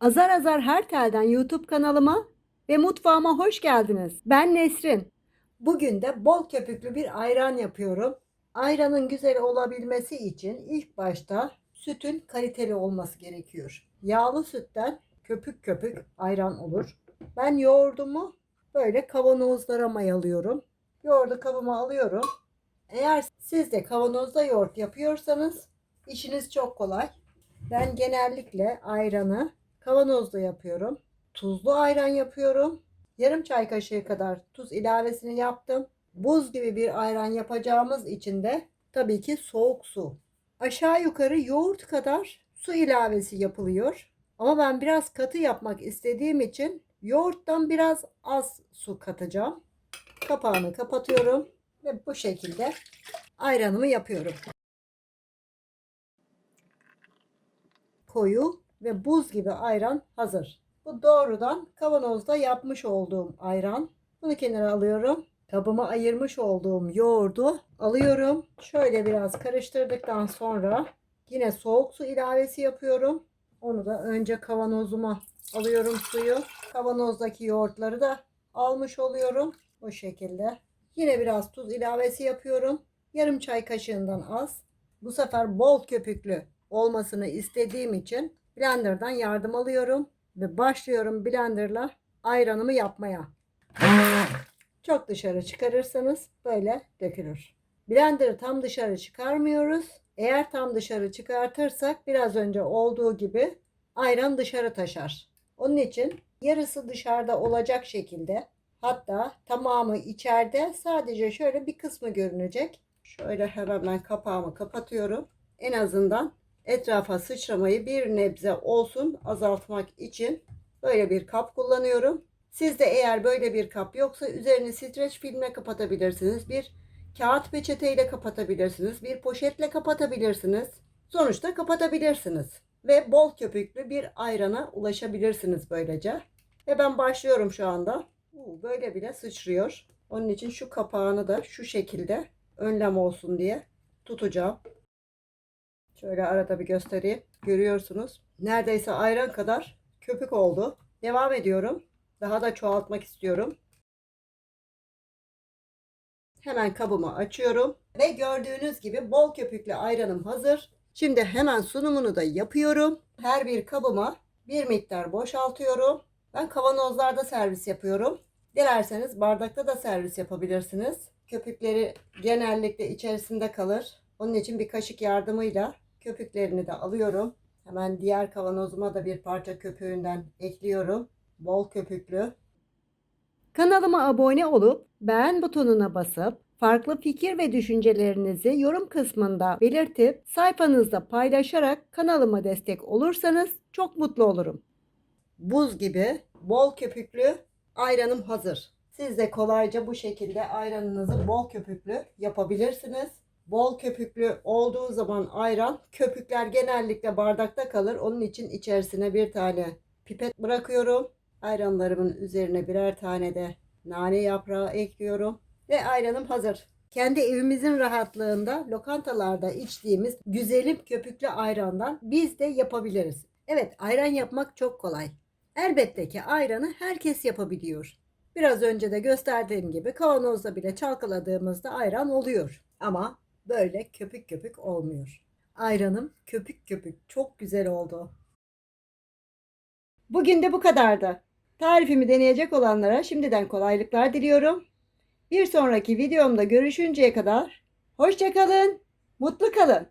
Azar Azar Her Tel'den YouTube kanalıma ve mutfağıma hoş geldiniz. Ben Nesrin. Bugün de bol köpüklü bir ayran yapıyorum. Ayranın güzel olabilmesi için ilk başta sütün kaliteli olması gerekiyor. Yağlı sütten köpük köpük ayran olur. Ben yoğurdumu böyle kavanozlara mayalıyorum. Yoğurdu kabıma alıyorum. Eğer siz de kavanozda yoğurt yapıyorsanız işiniz çok kolay. Ben genellikle ayranı kavanozda yapıyorum. Tuzlu ayran yapıyorum. Yarım çay kaşığı kadar tuz ilavesini yaptım. Buz gibi bir ayran yapacağımız için de tabii ki soğuk su. Aşağı yukarı yoğurt kadar su ilavesi yapılıyor. Ama ben biraz katı yapmak istediğim için yoğurttan biraz az su katacağım. Kapağını kapatıyorum ve bu şekilde ayranımı yapıyorum. Koyu ve buz gibi ayran hazır. Bu doğrudan kavanozda yapmış olduğum ayran. Bunu kenara alıyorum. Kabıma ayırmış olduğum yoğurdu alıyorum. Şöyle biraz karıştırdıktan sonra yine soğuk su ilavesi yapıyorum. Onu da önce kavanozuma alıyorum suyu. Kavanozdaki yoğurtları da almış oluyorum. Bu şekilde. Yine biraz tuz ilavesi yapıyorum. Yarım çay kaşığından az. Bu sefer bol köpüklü olmasını istediğim için blenderdan yardım alıyorum ve başlıyorum blenderla ayranımı yapmaya. Çok dışarı çıkarırsanız böyle dökülür. Blender'ı tam dışarı çıkarmıyoruz. Eğer tam dışarı çıkartırsak biraz önce olduğu gibi ayran dışarı taşar. Onun için yarısı dışarıda olacak şekilde hatta tamamı içeride sadece şöyle bir kısmı görünecek. Şöyle hemen kapağımı kapatıyorum. En azından etrafa sıçramayı bir nebze olsun azaltmak için böyle bir kap kullanıyorum. Sizde eğer böyle bir kap yoksa üzerini streç filmle kapatabilirsiniz. Bir kağıt peçeteyle kapatabilirsiniz. Bir poşetle kapatabilirsiniz. Sonuçta kapatabilirsiniz. Ve bol köpüklü bir ayrana ulaşabilirsiniz böylece. Ve ben başlıyorum şu anda. Böyle bile sıçrıyor. Onun için şu kapağını da şu şekilde önlem olsun diye tutacağım. Şöyle arada bir göstereyim. Görüyorsunuz. Neredeyse ayran kadar köpük oldu. Devam ediyorum. Daha da çoğaltmak istiyorum. Hemen kabımı açıyorum. Ve gördüğünüz gibi bol köpüklü ayranım hazır. Şimdi hemen sunumunu da yapıyorum. Her bir kabıma bir miktar boşaltıyorum. Ben kavanozlarda servis yapıyorum. Dilerseniz bardakta da servis yapabilirsiniz. Köpükleri genellikle içerisinde kalır. Onun için bir kaşık yardımıyla köpüklerini de alıyorum. Hemen diğer kavanozuma da bir parça köpüğünden ekliyorum. Bol köpüklü. Kanalıma abone olup beğen butonuna basıp farklı fikir ve düşüncelerinizi yorum kısmında belirtip sayfanızda paylaşarak kanalıma destek olursanız çok mutlu olurum. Buz gibi bol köpüklü ayranım hazır. Siz de kolayca bu şekilde ayranınızı bol köpüklü yapabilirsiniz. Bol köpüklü olduğu zaman ayran köpükler genellikle bardakta kalır. Onun için içerisine bir tane pipet bırakıyorum. Ayranlarımın üzerine birer tane de nane yaprağı ekliyorum. Ve ayranım hazır. Kendi evimizin rahatlığında lokantalarda içtiğimiz güzelim köpüklü ayrandan biz de yapabiliriz. Evet ayran yapmak çok kolay. Elbette ki ayranı herkes yapabiliyor. Biraz önce de gösterdiğim gibi kavanozda bile çalkaladığımızda ayran oluyor. Ama böyle köpük köpük olmuyor. Ayranım köpük köpük çok güzel oldu. Bugün de bu kadardı. Tarifimi deneyecek olanlara şimdiden kolaylıklar diliyorum. Bir sonraki videomda görüşünceye kadar hoşça kalın, mutlu kalın.